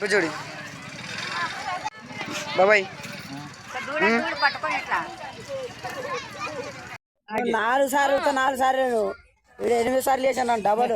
బొట్లు బాబాయ్. నాలుగు సార్లు నాలుగు సార్లు ఎనిమిది సార్లు వేసాను డబల్